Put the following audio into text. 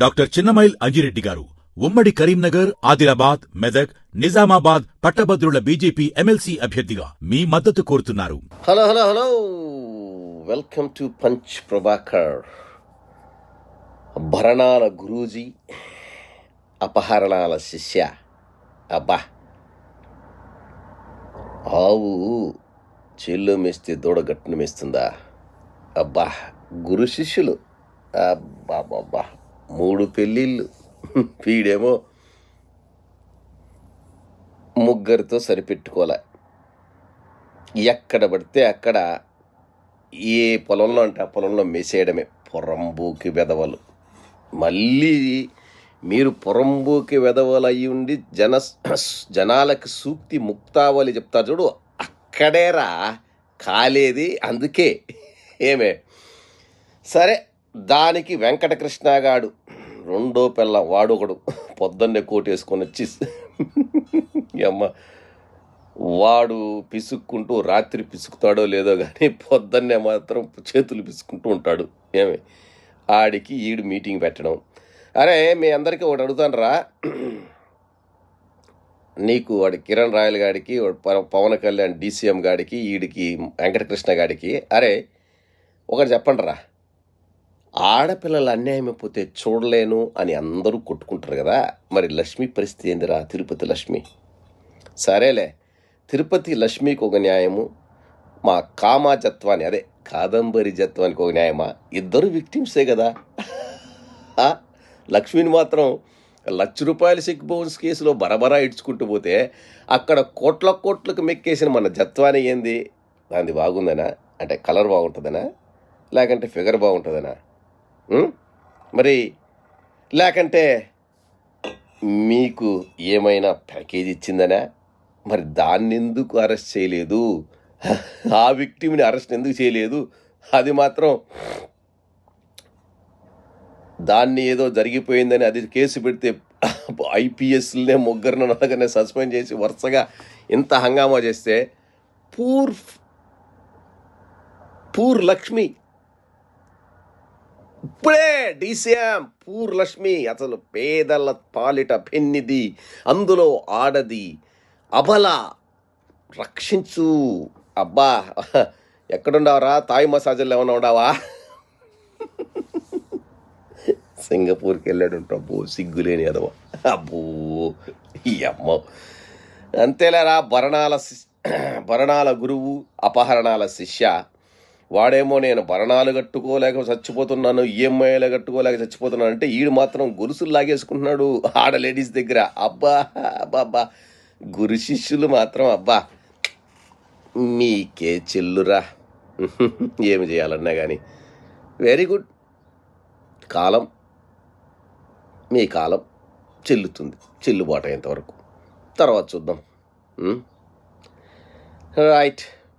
Doctor Chinnamail Anji Reddy గారు ఉమ్మడి కరీంనగర్ ఆదిలాబాద్ మెదక్ నిజామాబాద్ పట్టభద్రుల బీజేపీ ఎమ్మెల్సీ అభ్యర్థిగా మీ మద్దతు కోరుతున్నారు. Hello hello hello. Welcome to punch Prabhakar భరణాల గురూజీ అపహరణాల శిష్య. అబ్బా. ఆవు చెల్లు మేస్తే దూడ గట్టును మేస్తుందా? అబ్బా. గురు శిష్యులు. అబ్బా అబ్బా. మూడు పెళ్ళిళ్ళు. వీడేమో ముగ్గురితో సరిపెట్టుకోలే. ఎక్కడ పడితే అక్కడ ఏ పొలంలో అంటే ఆ పొలంలో మెసేయడమే. పొరంబూకి వెదవలు మళ్ళీ మీరు పొరంబూకి వెదవలు అయి ఉండి జన జనాలకు సూక్తి ముక్తావాలి చెప్తారు చూడు. అక్కడేరా కాలేది అందుకే. ఏమే? సరే. దానికి వెంకటకృష్ణ గాడు రెండో పిల్ల వాడొకడు పొద్దున్నే కోటేసుకొని వచ్చి అమ్మ వాడు పిసుక్కుంటూ రాత్రి పిసుకుతాడో లేదో కానీ పొద్దున్నే మాత్రం చేతులు పిసుకుంటూ ఉంటాడు. ఏమి? ఆడికి ఈడు మీటింగ్ పెట్టడం. అరే మీ అందరికీ ఒకటి అడుగుతాను రా నీకు వాడి కిరణ్ రాయల్ గాడికి పవన్ కళ్యాణ్ డీసీఎం గాడికి ఈడికి వెంకటకృష్ణ గాడికి అరే ఒకటి చెప్పండి రా ఆడపిల్లలు అన్యాయం అయిపోతే చూడలేను అని అందరూ కొట్టుకుంటారు కదా. మరి లక్ష్మి పరిస్థితి ఏందిరా తిరుపతి లక్ష్మి? సరేలే తిరుపతి లక్ష్మికి ఒక న్యాయము మా కామాజత్వాన్ని అదే కాదంబరి జత్వానికి ఒక న్యాయమా? ఇద్దరు విక్టిమ్సే కదా. లక్ష్మిని మాత్రం లక్ష రూపాయల సిక్ బౌన్స్ కేసులో బరబరా ఇడ్చుకుంటూ పోతే అక్కడ కోట్ల కోట్లకు మెక్కేసిన మన జత్వాని ఏంది? దాన్ని బాగుందనా? అంటే కలర్ బాగుంటుందనా? లేకంటే ఫిగర్ బాగుంటుందనా? మరి లేకంటే మీకు ఏమైనా ప్యాకేజ్ ఇచ్చిందనా? మరి దాన్ని ఎందుకు అరెస్ట్ చేయలేదు? ఆ విక్టిమ్ని అరెస్ట్ ఎందుకు చేయలేదు? అది మాత్రం దాన్ని ఏదో జరిగిపోయిందని అది కేసు పెడితే ఐపీఎస్లనే ముగ్గురిని నలగనే సస్పెండ్ చేసి వరుసగా ఇంత హంగామా చేస్తే పూర్ పూర్ లక్ష్మి ఇప్పుడే డీసీఎం పూర్ లక్ష్మి అసలు పేదల పాలిట పెన్నిది అందులో ఆడది అబల రక్షించు. అబ్బా ఎక్కడుండవరా? తాయి మసాజులు ఏమైనా ఉండవా? సింగపూర్కి వెళ్ళాడు అబ్బో సిగ్గులేని అదవ. అబ్బో ఈ అమ్మ. అంతేలేరా భరణాల భరణాల గురువు అపహరణాల శిష్య. వాడేమో నేను భరణాలు కట్టుకోలేక చచ్చిపోతున్నాను ఈఎంఐలు కట్టుకోలేక చచ్చిపోతున్నాను అంటే ఈడు మాత్రం గొలుసులు లాగేసుకుంటున్నాడు ఆడ లేడీస్ దగ్గర. అబ్బా అబ్బా అబ్బా. గురు శిష్యులు మాత్రం అబ్బా. మీకే చెల్లురా. ఏమి చేయాలన్నా కానీ వెరీ గుడ్ కాలం. మీ కాలం చెల్లుతుంది. చెల్లుబాటు అయ్యేంతవరకు తర్వాత చూద్దాం. Hmm? రైట్